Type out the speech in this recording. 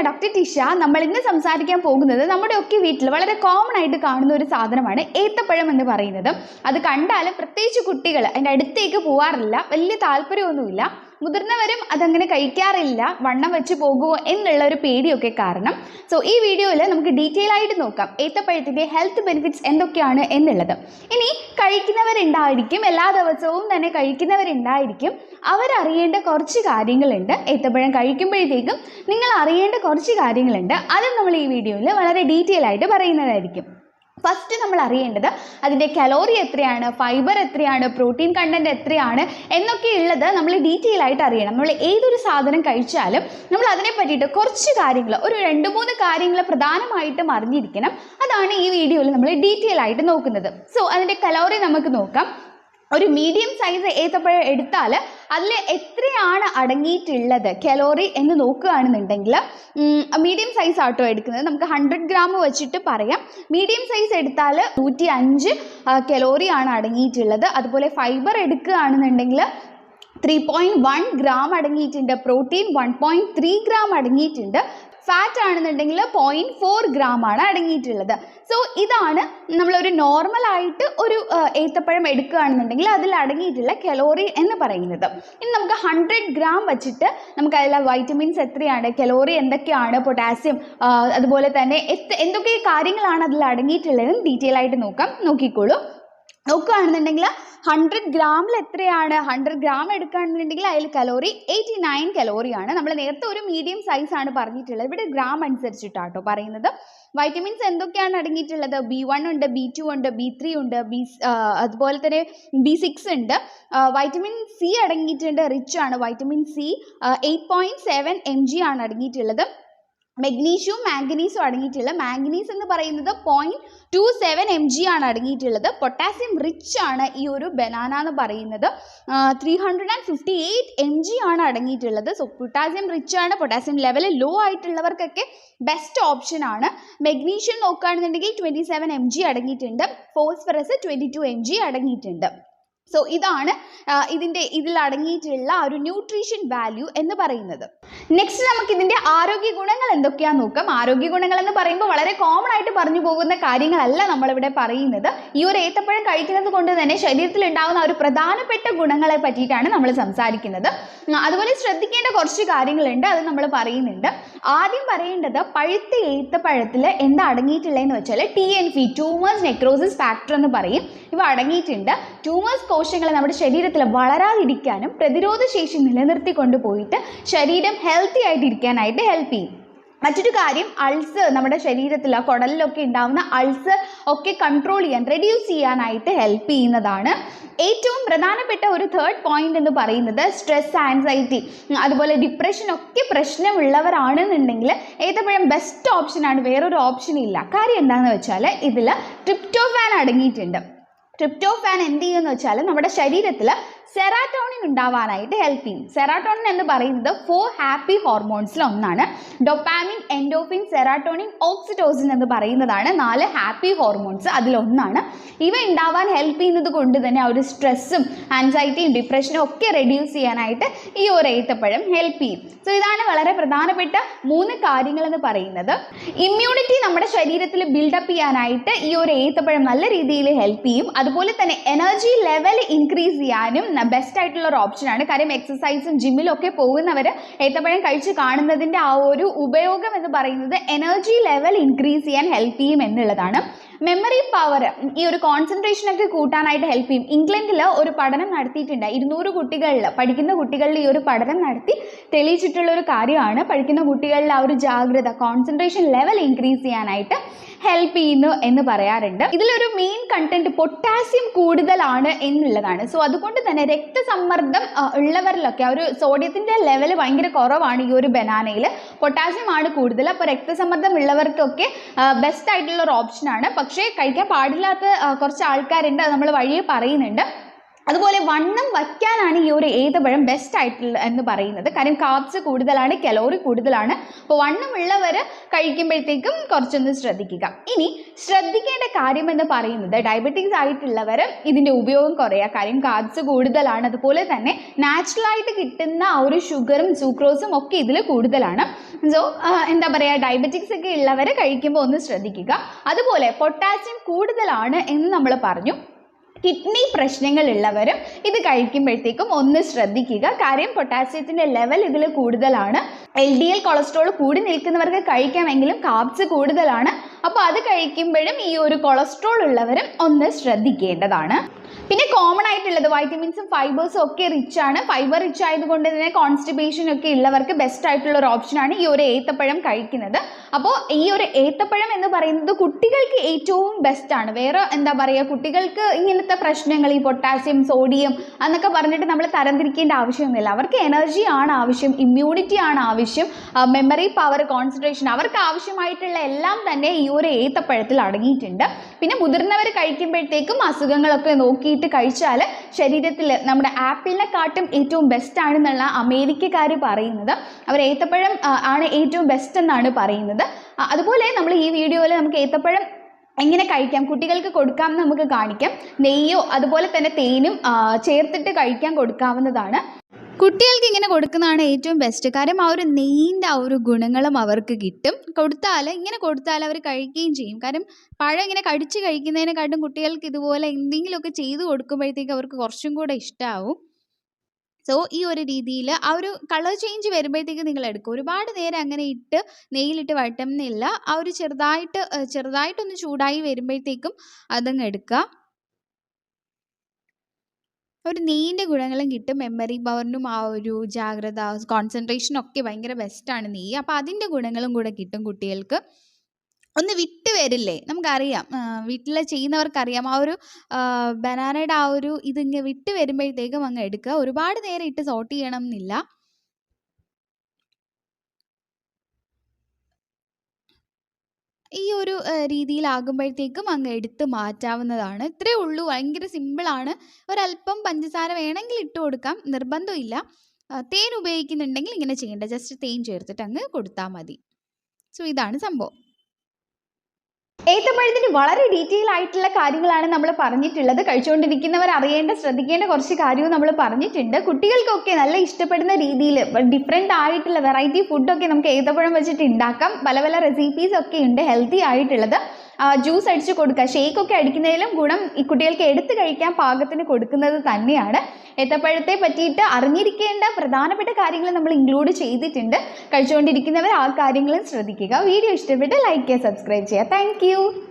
ഞാൻ ഡോക്ടർ ടിഷ നമ്മൾ ഇന്ന് സംസാരിക്കാൻ പോകുന്നത് നമ്മുടെ ഒക്കെ വീട്ടിൽ വളരെ കോമൺ ആയിട്ട് കാണുന്ന ഒരു സാധനമാണ് ഏത്തപ്പഴം എന്ന് പറയുന്നത്. അത് കണ്ടാലും പ്രത്യേകിച്ച് കുട്ടികൾ അതിന്റെ അടുത്തേക്ക് പോവാറില്ല വലിയ താല്പര്യമൊന്നുമില്ല. മുതിർന്നവരും അതങ്ങനെ കഴിക്കാറില്ല വണ്ണം വെച്ച് പോകുമോ എന്നുള്ള ഒരു പേടിയൊക്കെ കാരണം. സോ ഈ വീഡിയോയിൽ നമുക്ക് ഡീറ്റെയിൽ ആയിട്ട് നോക്കാം. ഏത്തപ്പഴത്തിന്റെ ഹെൽത്ത് ബെനിഫിറ്റ്സ് എന്തൊക്കെയാണ് എന്നുള്ളത്. ഇനി കഴിക്കുന്നവരുണ്ടായിരിക്കും എല്ലാ ദിവസവും തന്നെ കഴിക്കുന്നവരുണ്ടായിരിക്കും. അവരറിയേണ്ട കുറച്ച് കാര്യങ്ങളുണ്ട്. ഏത്തപ്പഴം കഴിക്കുമ്പോഴത്തേക്കും നിങ്ങൾ അറിയേണ്ട കുറച്ച് കാര്യങ്ങളുണ്ട്. അതും നമ്മൾ ഈ വീഡിയോയിൽ വളരെ ഡീറ്റെയിൽ ആയിട്ട് പറയുന്നതായിരിക്കും. ഫസ്റ്റ് നമ്മൾ അറിയേണ്ടത് അതിന്റെ കലോറി എത്രയാണ് ഫൈബർ എത്രയാണ് പ്രോട്ടീൻ കണ്ടന്റ് എത്രയാണ് എന്നൊക്കെയുള്ളത് നമ്മൾ ഡീറ്റെയിൽ ആയിട്ട് അറിയണം. നമ്മൾ ഏതൊരു സാധനം കഴിച്ചാലും നമ്മൾ അതിനെ പറ്റിയിട്ട് കുറച്ച് കാര്യങ്ങൾ ഒരു രണ്ട് മൂന്ന് കാര്യങ്ങൾ പ്രധാനമായിട്ടും അറിഞ്ഞിരിക്കണം. അതാണ് ഈ വീഡിയോയിൽ നമ്മൾ ഡീറ്റെയിൽ ആയിട്ട് നോക്കുന്നത്. സോ അതിന്റെ കലോറി നമുക്ക് നോക്കാം. ഒരു മീഡിയം സൈസ് ഏത്തപ്പഴം എടുത്താൽ അതിൽ എത്രയാണ് അടങ്ങിയിട്ടുള്ളത് കലോറി എന്ന് നോക്കുകയാണെന്നുണ്ടെങ്കിൽ മീഡിയം സൈസ് ആട്ടോ എടുക്കുന്നത്. നമുക്ക് ഹൺഡ്രഡ് ഗ്രാം വെച്ചിട്ട് പറയാം. മീഡിയം സൈസ് എടുത്താൽ നൂറ്റി അഞ്ച് കലോറിയാണ് അടങ്ങിയിട്ടുള്ളത്. അതുപോലെ ഫൈബർ എടുക്കുകയാണെന്നുണ്ടെങ്കിൽ ത്രീ പോയിന്റ് വൺ ഗ്രാം അടങ്ങിയിട്ടുണ്ട്. Protein one point three gram അടങ്ങിയിട്ടുണ്ട്. ഫാറ്റ് ആണെന്നുണ്ടെങ്കിൽ പോയിന്റ് ഫോർ ഗ്രാം ആണ് അടങ്ങിയിട്ടുള്ളത്. സോ ഇതാണ് നമ്മളൊരു നോർമൽ ആയിട്ട് ഒരു ഏത്തപ്പഴം എടുക്കുകയാണെന്നുണ്ടെങ്കിൽ അതിൽ അടങ്ങിയിട്ടുള്ള കലോറി എന്ന് പറയുന്നത്. ഇനി നമുക്ക് ഹൺഡ്രഡ് ഗ്രാം വെച്ചിട്ട് നമുക്ക് അതിലെ വൈറ്റമിൻസ് എത്രയാണ് കലോറി എന്തൊക്കെയാണ് പൊട്ടാസ്യം അതുപോലെ തന്നെ എന്തൊക്കെ കാര്യങ്ങളാണ് അതിൽ അടങ്ങിയിട്ടുള്ളതെന്ന് ഡീറ്റെയിൽ ആയിട്ട് നോക്കാം. നോക്കിക്കോളൂ. നോക്കുകയാണെന്നുണ്ടെങ്കിൽ ഹൺഡ്രഡ് ഗ്രാമിൽ എത്രയാണ്? ഹൺഡ്രഡ് ഗ്രാം എടുക്കുകയാണെന്നുണ്ടെങ്കിൽ അതിൽ കലോറി എയ്റ്റി നയൻ കലോറിയാണ് നമ്മൾ നേരത്തെ ഒരു മീഡിയം സൈസ് ആണ് പറഞ്ഞിട്ടുള്ളത്. ഇവിടെ ഗ്രാം അനുസരിച്ചിട്ടാട്ടോ പറയുന്നത്. വൈറ്റമിൻസ് എന്തൊക്കെയാണ് അടങ്ങിയിട്ടുള്ളത്? ബി വൺ ഉണ്ട് ബി ടു ഉണ്ട് ബി ത്രീ ഉണ്ട് ബി അതുപോലെ തന്നെ ബി സിക്സ് ഉണ്ട്. വൈറ്റമിൻ സി അടങ്ങിയിട്ടുണ്ട് റിച്ച് ആണ്. Vitamin C eight point seven M G ആണ് അടങ്ങിയിട്ടുള്ളത്. മെഗ്നീഷ്യവും മാംഗനീസും അടങ്ങിയിട്ടുള്ള മാംഗനീസ് എന്ന് പറയുന്നത് point two seven M G ആണ് അടങ്ങിയിട്ടുള്ളത്. പൊട്ടാസ്യം റിച്ച് ആണ് ഈ ഒരു ബനാന എന്ന് പറയുന്നത്. Three hundred and fifty eight M G ആണ് അടങ്ങിയിട്ടുള്ളത്. സോ പൊട്ടാസ്യം റിച്ച് ആണ്. പൊട്ടാസ്യം ലെവൽ ലോ ആയിട്ടുള്ളവർക്കൊക്കെ ബെസ്റ്റ് ഓപ്ഷൻ ആണ്. മെഗ്നീഷ്യം നോക്കുകയാണെന്നുണ്ടെങ്കിൽ ട്വന്റി സെവൻ എം ജി അടങ്ങിയിട്ടുണ്ട്. Phosphorus twenty two M G അടങ്ങിയിട്ടുണ്ട്. സോ ഇതാണ് ഇതിന്റെ ഇതിൽ അടങ്ങിയിട്ടുള്ള ഒരു ന്യൂട്രീഷൻ വാല്യൂ എന്ന് പറയുന്നത്. നെക്സ്റ്റ് നമുക്ക് ഇതിന്റെ ആരോഗ്യ ഗുണങ്ങൾ എന്തൊക്കെയാ നോക്കാം. ആരോഗ്യ ഗുണങ്ങൾ എന്ന് പറയുമ്പോൾ വളരെ കോമൺ ആയിട്ട് പറഞ്ഞു പോകുന്ന കാര്യങ്ങളല്ല നമ്മളിവിടെ പറയുന്നത്. ഈ ഒരു ഏത്തപ്പഴം കഴിക്കുന്നത് കൊണ്ട് തന്നെ ശരീരത്തിൽ ഉണ്ടാകുന്ന ഒരു പ്രധാനപ്പെട്ട ഗുണങ്ങളെ പറ്റിയിട്ടാണ് നമ്മൾ സംസാരിക്കുന്നത്. അതുപോലെ ശ്രദ്ധിക്കേണ്ട കുറച്ച് കാര്യങ്ങളുണ്ട് അത് നമ്മൾ പറയുന്നുണ്ട്. ആദ്യം പറയേണ്ടത് പഴുത്ത ഏത്തപ്പഴത്തിൽ എന്താ അടങ്ങിയിട്ടുള്ളതെന്ന് വെച്ചാൽ T N F tumours necrosis factor എന്ന് പറയും. ഇവ അടങ്ങിയിട്ടുണ്ട്. ട്യൂമേഴ്സ് കോശങ്ങളെ നമ്മുടെ ശരീരത്തിൽ വളരാതിരിക്കാനും പ്രതിരോധ ശേഷി നിലനിർത്തിക്കൊണ്ട് പോയിട്ട് ശരീരം ഹെൽത്തി ആയിട്ടിരിക്കാനായിട്ട് ഹെൽപ്പ് ചെയ്യും. മറ്റൊരു കാര്യം അൾസ് നമ്മുടെ ശരീരത്തിൽ കുടലിലൊക്കെ ഉണ്ടാവുന്ന അൾസ് ഒക്കെ കൺട്രോൾ ചെയ്യാൻ റെഡ്യൂസ് ചെയ്യാനായിട്ട് ഹെൽപ്പ് ചെയ്യുന്നതാണ്. ഏറ്റവും പ്രധാനപ്പെട്ട ഒരു തേർഡ് പോയിന്റ് എന്ന് പറയുന്നത് സ്ട്രെസ് ആൻസൈറ്റി അതുപോലെ ഡിപ്രഷൻ ഒക്കെ പ്രശ്നമുള്ളവരാണെന്നുണ്ടെങ്കിൽ ഏത്തപ്പഴം ബെസ്റ്റ് ഓപ്ഷനാണ് വേറൊരു ഓപ്ഷൻ ഇല്ല. കാര്യം എന്താണെന്ന് വെച്ചാൽ ഇതിൽ ട്രിപ്റ്റോഫാൻ അടങ്ങിയിട്ടുണ്ട്. ട്രിപ്റ്റോഫാൻ എന്ത് ചെയ്യുമെന്ന് വെച്ചാൽ നമ്മുടെ ശരീരത്തിൽ സെറാട്ടോണിൻ ഉണ്ടാവാനായിട്ട് ഹെൽപ്പ് ചെയ്യും. സെറാറ്റോണിൻ എന്ന് പറയുന്നത് ഫോർ ഹാപ്പി ഹോർമോൺസിൽ ഒന്നാണ്. ഡൊപ്പാമിൻ എൻഡോഫിൻ സെറാറ്റോണിൻ ഓക്സിറ്റോസിൻ എന്ന് പറയുന്നതാണ് നാല് ഹാപ്പി ഹോർമോൺസ് അതിലൊന്നാണ് ഇവ ഉണ്ടാവാൻ ഹെൽപ്പ് ചെയ്യുന്നത് കൊണ്ട് തന്നെ ആ ഒരു സ്ട്രെസ്സും ആൻസൈറ്റിയും ഡിപ്രഷനും ഒക്കെ റെഡ്യൂസ് ചെയ്യാനായിട്ട് ഈ ഒരു ഏത്തപ്പഴം ഹെൽപ്പ് ചെയ്യും. സോ ഇതാണ് വളരെ പ്രധാനപ്പെട്ട മൂന്ന് കാര്യങ്ങൾ എന്ന് പറയുന്നത്. ഇമ്മ്യൂണിറ്റി നമ്മുടെ ശരീരത്തിൽ ബിൽഡപ്പ് ചെയ്യാനായിട്ട് ഈ ഒരു ഏത്തപ്പഴം നല്ല രീതിയിൽ ഹെൽപ്പ് ചെയ്യും. അതുപോലെ തന്നെ എനർജി ലെവൽ ഇൻക്രീസ് ചെയ്യാനും ബെസ്റ്റ് ആയിട്ടുള്ള ഒരു ഓപ്ഷനാണ് കാര്യം എക്സസൈസും ജിമ്മിലും ഒക്കെ പോകുന്നവർ ഏത്തപ്പഴം കഴിച്ച് കാണുന്നതിന്റെ ആ ഒരു ഉപയോഗം എന്ന് പറയുന്നത് എനർജി ലെവൽ ഇൻക്രീസ് ചെയ്യാൻ ഹെൽപ്പ് ചെയ്യും എന്നുള്ളതാണ്. മെമ്മറി പവർ ഈ ഒരു കോൺസെൻട്രേഷൻ ഒക്കെ കൂട്ടാനായിട്ട് ഹെൽപ്പ് ചെയ്യും. ഇംഗ്ലണ്ടിൽ ഒരു പഠനം നടത്തിയിട്ടുണ്ട്. ഇരുന്നൂറ് കുട്ടികളിൽ പഠിക്കുന്ന കുട്ടികളിൽ ഈ ഒരു പഠനം നടത്തി തെളിയിച്ചിട്ടുള്ള ഒരു കാര്യമാണ്. പഠിക്കുന്ന കുട്ടികളിൽ ആ ഒരു ജാഗ്രത കോൺസെൻട്രേഷൻ ലെവൽ ഇൻക്രീസ് ചെയ്യാനായിട്ട് ഹെൽപ്പ് ചെയ്യുന്നു എന്ന് പറയാറുണ്ട്. ഇതിലൊരു മെയിൻ കണ്ടന്റ് പൊട്ടാസ്യം കൂടുതലാണ് എന്നുള്ളതാണ്. സോ അതുകൊണ്ട് തന്നെ രക്തസമ്മർദ്ദം ഉള്ളവരിലൊക്കെ ഒരു സോഡിയത്തിന്റെ ലെവൽ ഭയങ്കര കുറവാണ് ഈ ഒരു ബനാനയിൽ പൊട്ടാസ്യം ആണ് കൂടുതൽ. അപ്പോൾ രക്തസമ്മർദ്ദം ഉള്ളവർക്കൊക്കെ ബെസ്റ്റ് ആയിട്ടുള്ള ഒരു ഓപ്ഷനാണ് പക്ഷേ കഴിക്കാൻ പാടില്ലാത്ത കുറച്ച് ആൾക്കാരുണ്ട് അത് നമ്മൾ വഴിയെ പറയുന്നുണ്ട്. അതുപോലെ വണ്ണം വയ്ക്കാനാണ് ഈ ഒരു ഏത്തപ്പഴം ബെസ്റ്റ് ആയിട്ടുള്ള എന്ന് പറയുന്നത്. കാര്യം കാർബ്സ് കൂടുതലാണ് കലോറി കൂടുതലാണ്. അപ്പോൾ വണ്ണമുള്ളവർ കഴിക്കുമ്പോഴത്തേക്കും കുറച്ചൊന്ന് ശ്രദ്ധിക്കുക. ഇനി ശ്രദ്ധിക്കേണ്ട കാര്യം എന്ന് പറയുന്നത് ഡയബറ്റീസ് ആയിട്ടുള്ളവർ ഇതിന്റെ ഉപയോഗം കുറയുക കാര്യം കാർബ്സ് കൂടുതലാണ് അതുപോലെ തന്നെ നാച്ചുറലായിട്ട് കിട്ടുന്ന ആ ഒരു ഷുഗറും സൂക്രോസും ഒക്കെ ഇതിൽ കൂടുതലാണ്. സോ എന്താ പറയുക ഡയബറ്റിക്സ് ഒക്കെ ഉള്ളവരെ കഴിക്കുമ്പോൾ ഒന്ന് ശ്രദ്ധിക്കുക. അതുപോലെ പൊട്ടാസ്യം കൂടുതലാണ് എന്ന് നമ്മൾ പറഞ്ഞു. കിഡ്നി പ്രശ്നങ്ങൾ പ്രശ്നങ്ങളുള്ളവരും ഇത് കഴിക്കുമ്പോഴത്തേക്കും ഒന്ന് ശ്രദ്ധിക്കുക. കാര്യം പൊട്ടാസ്യത്തിന്റെ ലെവൽ ഇതിൽ കൂടുതലാണ്. എൽ ഡി എൽ കൊളസ്ട്രോൾ കൂടി നിൽക്കുന്നവർക്ക് കഴിക്കാമെങ്കിലും കാർബ്സ് കൂടുതലാണ്. അപ്പോൾ അത് കഴിക്കുമ്പോഴും ഈ ഒരു കൊളസ്ട്രോൾ ഉള്ളവരും ഒന്ന് ശ്രദ്ധിക്കേണ്ടതാണ്. പിന്നെ കോമൺ ആയിട്ടുള്ളത് വൈറ്റമിൻസും ഫൈബേഴ്സും ഒക്കെ റിച്ച് ആണ്. ഫൈബർ റിച്ച് ആയതുകൊണ്ട് തന്നെ കോൺസ്റ്റിപ്പേഷൻ ഒക്കെ ഉള്ളവർക്ക് ബെസ്റ്റ് ആയിട്ടുള്ള ഒരു ഓപ്ഷനാണ് ഈ ഒരു ഏത്തപ്പഴം കഴിക്കുന്നത്. അപ്പോൾ ഈ ഒരു ഏത്തപ്പഴം എന്ന് പറയുന്നത് കുട്ടികൾക്ക് ഏറ്റവും ബെസ്റ്റ് ആണ്. വേറെ എന്താ പറയുക കുട്ടികൾക്ക് ഇങ്ങനത്തെ പ്രശ്നങ്ങൾ ഈ പൊട്ടാസ്യം സോഡിയം എന്നൊക്കെ പറഞ്ഞിട്ട് നമ്മൾ തരംതിരിക്കേണ്ട ആവശ്യമൊന്നുമില്ല. അവർക്ക് എനർജി ആണ് ആവശ്യം ഇമ്മ്യൂണിറ്റി ആണ് ആവശ്യം മെമ്മറി പവർ കോൺസെൻട്രേഷൻ അവർക്ക് ആവശ്യമായിട്ടുള്ള എല്ലാം തന്നെ ഈ ഒരു ഏത്തപ്പഴത്തിൽ അടങ്ങിയിട്ടുണ്ട്. പിന്നെ മുതിർന്നവർ കഴിക്കുമ്പോഴത്തേക്കും അസുഖങ്ങളൊക്കെ നോക്കിയിട്ട് കഴിച്ചാൽ ശരീരത്തിൽ നമ്മുടെ ആപ്പിളിനെക്കാട്ടും ഏറ്റവും ബെസ്റ്റ് ആണെന്നുള്ള അമേരിക്കക്കാർ പറയുന്നത്. അവർ ഏത്തപ്പഴം ആണ് ഏറ്റവും ബെസ്റ്റ് എന്നാണ് പറയുന്നത്. അതുപോലെ നമ്മൾ ഈ വീഡിയോയിൽ നമുക്ക് ഏത്തപ്പഴം എങ്ങനെ കഴിക്കാം കുട്ടികൾക്ക് കൊടുക്കാം നമുക്ക് കാണിക്കാം. നെയ്യോ അതുപോലെ തന്നെ തേനും ചേർത്തിട്ട് കഴിക്കാൻ കൊടുക്കാവുന്നതാണ്. കുട്ടികൾക്ക് ഇങ്ങനെ കൊടുക്കുന്നതാണ് ഏറ്റവും ബെസ്റ്റ് കാര്യം ആ ഒരു നെയ്യിന്റെ ആ ഒരു ഗുണങ്ങളും അവർക്ക് കിട്ടും. കൊടുത്താൽ ഇങ്ങനെ കൊടുത്താൽ അവർ കഴിക്കുകയും ചെയ്യും. കാരണം പഴം ഇങ്ങനെ കടിച്ച് കഴിക്കുന്നതിനെക്കാട്ടും കുട്ടികൾക്ക് ഇതുപോലെ എന്തെങ്കിലുമൊക്കെ ചെയ്ത് കൊടുക്കുമ്പോഴത്തേക്ക് അവർക്ക് കുറച്ചും കൂടെ ഇഷ്ടമാവും സോ ഈ ഒരു രീതിയിൽ ആ ഒരു കളർ ചേഞ്ച് വരുമ്പോഴത്തേക്ക് നിങ്ങൾ എടുക്കും. ഒരുപാട് നേരം അങ്ങനെ ഇട്ട് നെയ്യിലിട്ട് വഴറ്റുന്നില്ല. ആ ഒരു ചെറുതായിട്ട് ചെറുതായിട്ടൊന്ന് ചൂടായി വരുമ്പോഴത്തേക്കും അതങ്ങ് എടുക്കുക. ഒരു നെയ്യിന്റെ ഗുണങ്ങളും കിട്ടും. മെമ്മറി പവറിനും ആ ഒരു ജാഗ്രത കോൺസെൻട്രേഷനും ഒക്കെ ഭയങ്കര ബെസ്റ്റാണ് നെയ്യ് അപ്പോൾ അതിന്റെ ഗുണങ്ങളും കൂടെ കിട്ടും കുട്ടികൾക്ക്. ഒന്ന് വിട്ട് വരില്ലേ? നമുക്കറിയാം. വീട്ടിൽ ചെയ്യുന്നവർക്കറിയാം. ആ ഒരു ബനാനയുടെ ആ ഒരു ഇതിങ്ങ് വിട്ട് വരുമ്പോഴത്തേക്കും അങ്ങ് എടുക്കുക. ഒരുപാട് നേരം ഇട്ട് സോർട്ട് ചെയ്യണം എന്നില്ല. ഈ ഒരു രീതിയിലാകുമ്പോഴത്തേക്കും അങ്ങ് എടുത്ത് മാറ്റാവുന്നതാണ്. ഇത്രയേ ഉള്ളൂ. ഭയങ്കര സിമ്പിളാണ് ഒരല്പം പഞ്ചസാര വേണമെങ്കിൽ ഇട്ട് കൊടുക്കാം. നിർബന്ധമില്ല. തേൻ ഉപയോഗിക്കുന്നുണ്ടെങ്കിൽ ഇങ്ങനെ ചെയ്യേണ്ട. ജസ്റ്റ് തേൻ ചേർത്തിട്ട് അങ്ങ് കൊടുത്താൽ മതി. സോ ഇതാണ് സംഭവം. ഏത്തപ്പഴത്തിന് വളരെ ഡീറ്റെയിൽ ആയിട്ടുള്ള കാര്യങ്ങളാണ് നമ്മൾ പറഞ്ഞിട്ടുള്ളത്. കഴിച്ചുകൊണ്ടിരിക്കുന്നവർ അറിയേണ്ട ശ്രദ്ധിക്കേണ്ട കുറച്ച് കാര്യവും നമ്മൾ പറഞ്ഞിട്ടുണ്ട്. കുട്ടികൾക്കൊക്കെ നല്ല ഇഷ്ടപ്പെടുന്ന രീതിയിൽ ഡിഫറെന്റ് ആയിട്ടുള്ള വെറൈറ്റി ഫുഡൊക്കെ നമുക്ക് ഏത്തപ്പഴം വെച്ചിട്ട് ഉണ്ടാക്കാം. പല പല റെസിപ്പീസ് ഒക്കെ ഉണ്ട് ഹെൽത്തി ആയിട്ടുള്ളത്. ജ്യൂസ് അടിച്ച് കൊടുക്കുക. ഷേക്ക് ഒക്കെ അടിക്കുന്നതിലും ഗുണം ഈ കുട്ടികൾക്ക് എടുത്തു കഴിക്കാൻ പാകത്തിന് കൊടുക്കുന്നത് തന്നെയാണ്. ഏത്തപ്പഴത്തെ പറ്റിയിട്ട് അറിഞ്ഞിരിക്കേണ്ട പ്രധാനപ്പെട്ട കാര്യങ്ങൾ നമ്മൾ ഇൻക്ലൂഡ് ചെയ്തിട്ടുണ്ട്. കഴിച്ചുകൊണ്ടിരിക്കുന്നവർ ആ കാര്യങ്ങളും ശ്രദ്ധിക്കുക. വീഡിയോ ഇഷ്ടപ്പെട്ട് ലൈക്ക് ചെയ്യുക. സബ്സ്ക്രൈബ് ചെയ്യുക താങ്ക്